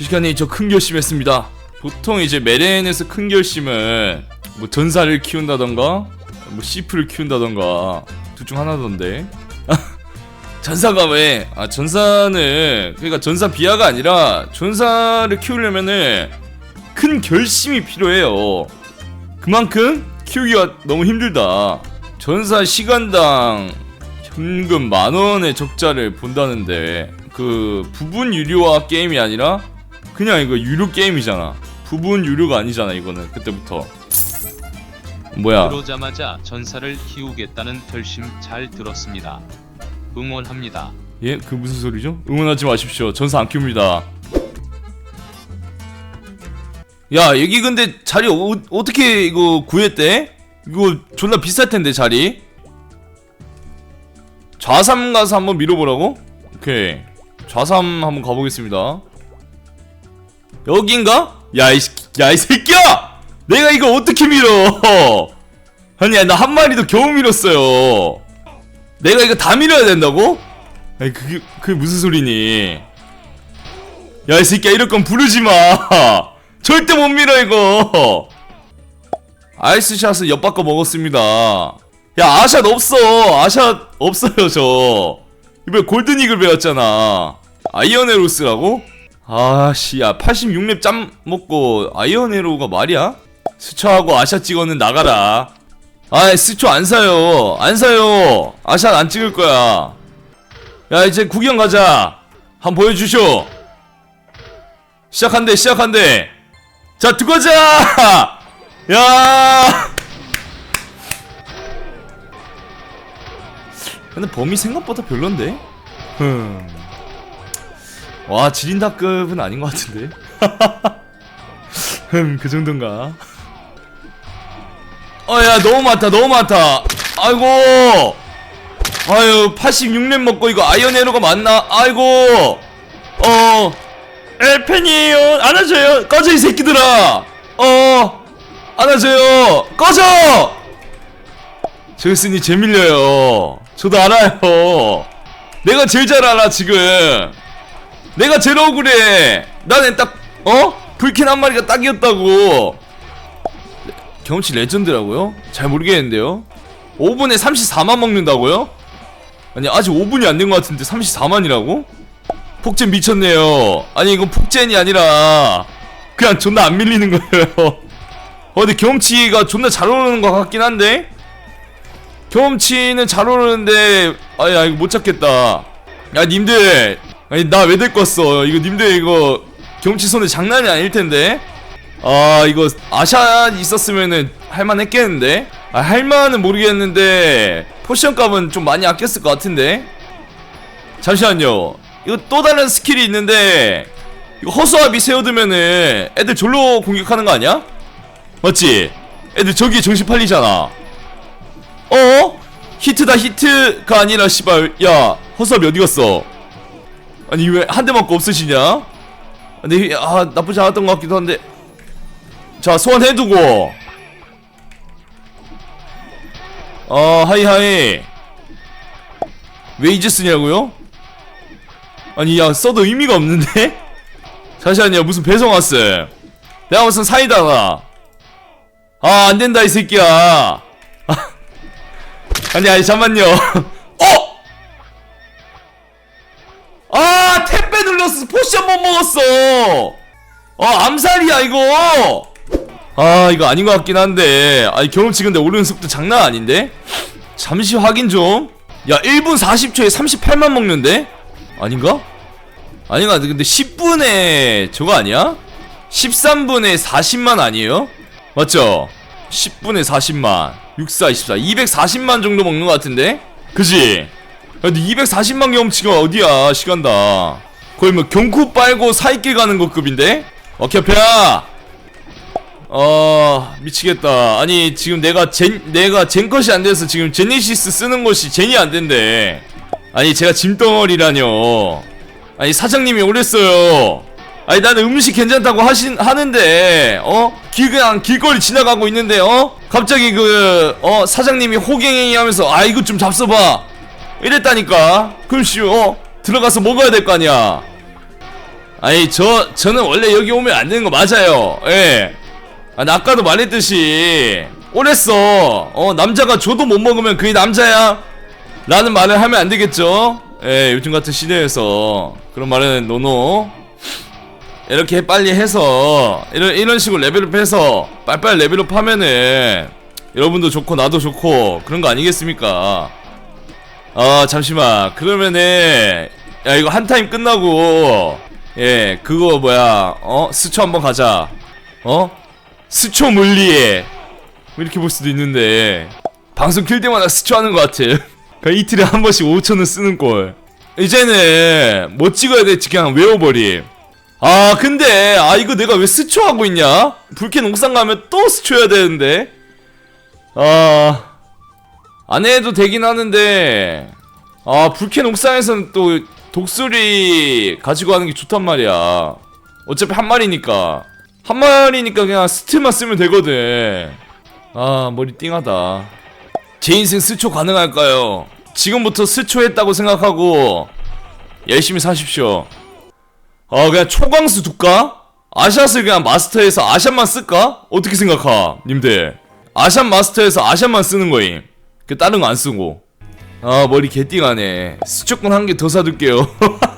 피시카님 저큰 결심했습니다. 보통 이제 메렌에서 큰 결심은 뭐 전사를 키운다던가 뭐 시프를 키운다던가 둘 중 하나던데. 전사가 왜? 아 전사는 그러니까 전사 비하가 아니라 전사를 키우려면은 큰 결심이 필요해요. 그만큼 키우기가 너무 힘들다. 전사 시간당 현금 만 원의 적자를 본다는데 그 부분 유료화 게임이 아니라 그냥 이거 유료 게임이잖아. 부분 유료가 아니잖아 이거는 그때부터. 뭐야? 들어오자마자 전사를 키우겠다는 결심 잘 들었습니다. 응원합니다. 예? 그 무슨 소리죠? 응원하지 마십시오. 전사 안 키웁니다. 야, 여기 근데 자리 어, 어떻게 이거 구했대? 이거 존나 비쌀 텐데 자리. 좌삼 가서 한번 밀어보라고? 오케이. 좌삼 한번 가보겠습니다. 여긴가? 야, 이, 새- 야, 이 새끼야! 내가 이거 어떻게 밀어! 아니 야, 나 한 마리도 겨우 밀었어요. 내가 이거 다 밀어야 된다고? 아니 그게 그게 무슨 소리니? 야 이 새끼야 이럴 건 부르지 마. 절대 못 밀어 이거. 아이스샷은 엿바꿔 먹었습니다. 야 아샷 없어. 아샷 없어요 저. 이번에 골든 이글 배웠잖아. 아이언 에로스라고? 아씨 야 86렙 짬 먹고 아이언 에로가 말이야? 스쳐하고 아샷 찍어는 나가라. 아 스초 안 사요. 안 사요. 아샷 안 찍을 거야. 야 이제 구경 가자. 한번 보여주쇼. 시작한대 시작한대. 자 두고자! 야! 근데 범위 생각보다 별론데? 흠 와 지린다급은 아닌 것 같은데? 흠그 정도인가? 어야 너무 많다 너무 많다. 아이고! 아유 86렙 먹고 이거 아이언 에러가 맞나? 아이고! 어 엘펜이에요. 안아줘요. 꺼져 이 새끼들아! 어 안아줘요. 꺼져! 제우스니 재밀려요. 저도 알아요. 내가 제일 잘 알아 지금 내가 제일 억울해 나는 딱 어? 불킨 한 마리가 딱이었다고 경험치 레전드라고요? 잘 모르겠는데요 5분에 34만 먹는다고요? 아니 아직 5분이 안 된 것 같은데 34만이라고? 폭젠 미쳤네요 아니 이건 폭젠이 아니라 그냥 존나 안 밀리는 거예요 어 근데 경험치가 존나 잘 오르는 것 같긴 한데 경험치는 잘 오르는데 아니 야 이거 못 찾겠다 야 님들 아니 나 왜 데리고 왔어? 이거 님들 이거 경험치 손에 장난이 아닐 텐데. 아 이거 아샷 있었으면은 할만 했겠는데? 아 할만은 모르겠는데 포션 값은 좀 많이 아꼈을 것 같은데. 잠시만요. 이거 또 다른 스킬이 있는데 이거 허수아비 세워두면은 애들 졸로 공격하는 거 아니야? 맞지? 애들 저기에 정신 팔리잖아. 어? 히트다 히트가 아니라 씨발. 야 허수아비 어디 갔어 아니 왜 한 대 맞고 없으시냐? 근데 아 나쁘지 않았던 것 같기도 한데 자 소환해두고 어 하이하이 왜 이제 쓰냐고요? 아니 야 써도 의미가 없는데? 잠시만요 무슨 배송 왔어 내가 무슨 사이다가 아 안된다 이 새끼야 아, 아니 아니 잠만요 어? 아 택배 눌렀어 포션 못 먹었어 아 암살이야 이거 아 이거 아닌 것 같긴 한데 아니 경험치 근데 오르는 속도 장난 아닌데 잠시 확인 좀 야 1분 40초에 38만 먹는데 아닌가? 아닌가 근데 10분에 저거 아니야? 13분에 40만 아니에요? 맞죠? 10분에 40만 64 24 240만 정도 먹는 것 같은데? 그지? 야, 근데 240만 경험치가 어디야 시간다. 거의 뭐 경쿠 빨고 사이길 가는 것 급인데? 어 켜펴야 어 미치겠다. 아니 지금 내가 젠 내가 젠컷이 안 돼서 지금 제니시스 쓰는 것이 젠이 안 된대. 아니 제가 짐덩어리라뇨. 아니 사장님이 오랬어요. 아니 나는 음식 괜찮다고 하신 하는데 어? 길 그냥 길거리 지나가고 있는데 어? 갑자기 그 어? 사장님이 호갱행위 하면서 아 이거 좀 잡숴봐 이랬다니까 씨 어? 들어가서 먹어야 될 거 아니야 아니 저 저는 원래 여기 오면 안 되는 거 맞아요. 예. 아, 나 아까도 말했듯이 오랬어. 어 남자가 줘도 못 먹으면 그게 남자야. 라는 말을 하면 안 되겠죠. 예, 요즘 같은 시대에서 그런 말은 노노. 이렇게 빨리 해서 이런 이런 식으로 레벨업 해서 빨빨 레벨업 하면은 여러분도 좋고 나도 좋고 그런 거 아니겠습니까? 아 잠시만. 그러면은 야 이거 한 타임 끝나고 예 그거 뭐야 어 스초 한번 가자. 어? 스초 물리에. 뭐 이렇게 볼 수도 있는데. 방송 킬 때마다 스초 하는 것 같아. 그러니까 이틀에 한 번씩 5천원 쓰는 꼴. 이제는 뭐 찍어야 될지 그냥 외워버림. 아 근데 아 이거 내가 왜 스초 하고 있냐? 불쾌 농상 가면 또 스초 해야 되는데. 아 안 해도 되긴 하는데 아 불쾌 옥상에서는 또 독수리 가지고 가는 게 좋단 말이야. 어차피 한 마리니까. 한 마리니까 그냥 스트만 쓰면 되거든. 아 머리 띵하다. 제 인생 스초 가능할까요? 지금부터 스초 했다고 생각하고 열심히 사십시오. 아 그냥 초광수 둘까? 아샷을 그냥 마스터해서 아샷만 쓸까? 어떻게 생각하 님들? 아샷 마스터해서 아샷만 쓰는 거임 그 다른 거 안 쓰고 아 머리 개띵하네 수초권 한 개 더 사둘게요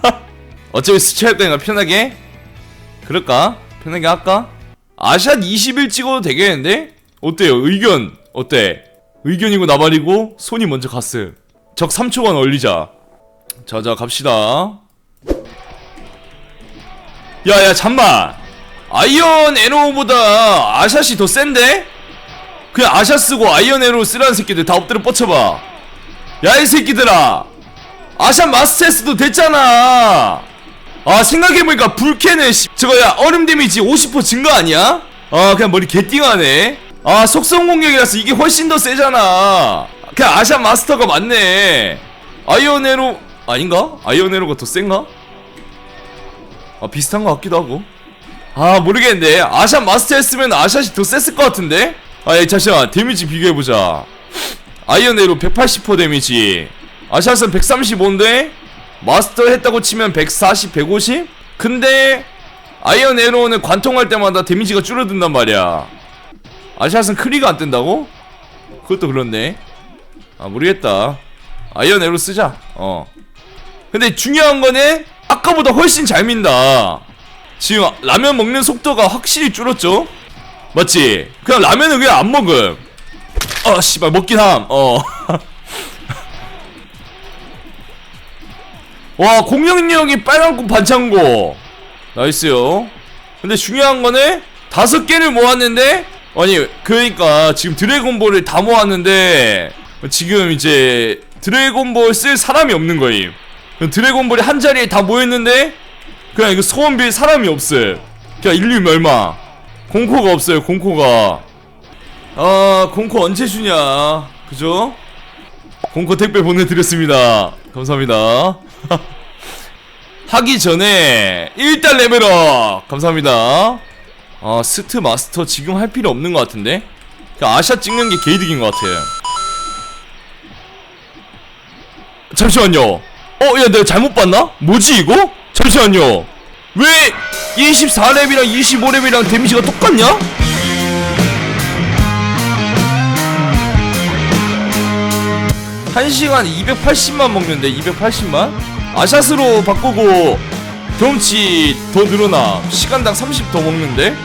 어차피 거니까 편하게 그럴까? 편하게 할까? 아샷 20일 찍어도 되겠는데? 어때요? 의견 어때? 의견이고 나발이고 손이 먼저 갔음 적 3초간 얼리자 자자 갑시다 야야 잠만 아이언 에로보다 아샷이 더 센데? 그냥 아샷 쓰고 아이언 에로 쓰라는 새끼들 다 엎드려 뻗쳐봐. 야 이 새끼들아. 아샷 마스터스도 됐잖아. 아 생각해보니까 불캐는 씨, 저거 야 얼음 데미지 50% 증가 아니야? 아 그냥 머리 개띵하네. 아 속성 공격이라서 이게 훨씬 더 세잖아. 그냥 아샷 마스터가 맞네. 아이언 에로 아닌가? 아이언 에로가 더 센가? 아 비슷한 것 같기도 하고. 아 모르겠는데 아샷 마스터 했으면 아샷이 더 셌을 것 같은데? 아예 잠시만 데미지 비교해보자. 아이언 에로 180% 데미지. 아샷은 135인데 마스터 했다고 치면 140, 150? 근데 아이언 에로는 관통할 때마다 데미지가 줄어든단 말이야. 아샷은 크리가 안 뜬다고? 그것도 그렇네. 아 모르겠다. 아이언 에로 쓰자. 어. 근데 중요한 거는 아까보다 훨씬 잘 민다. 지금 라면 먹는 속도가 확실히 줄었죠? 맞지? 그냥 라면은 그냥 안 먹음. 어 씨발 먹긴 함 어. 와 공격력이 빨간꽃 반창고. 나이스요. 근데 중요한 거는 다섯 개를 모았는데 아니 그러니까 지금 드래곤볼을 다 모았는데 지금 이제 드래곤볼 쓸 사람이 없는 거임. 드래곤볼이 한 자리에 다 모였는데 그냥 이거 소원 빌 사람이 없어요 그냥 인류 멸망 공코가 없어요 공코가. 아 공코 언제 주냐? 그죠? 공코 택배 보내드렸습니다. 감사합니다. 하기 전에 일단 레벨업! 감사합니다. 아 스트 마스터 지금 할 필요 없는 것 같은데? 그냥 아샷 찍는 게 개이득인 것 같아. 잠시만요. 어야 내가 잘못 봤나? 뭐지 이거? 잠시만요. 왜 24렙이랑 25렙이랑 데미지가 똑같냐? 한시간 280만 먹는데 280만? 아샷으로 바꾸고 경치 더 늘어나 시간당 30 더 먹는데?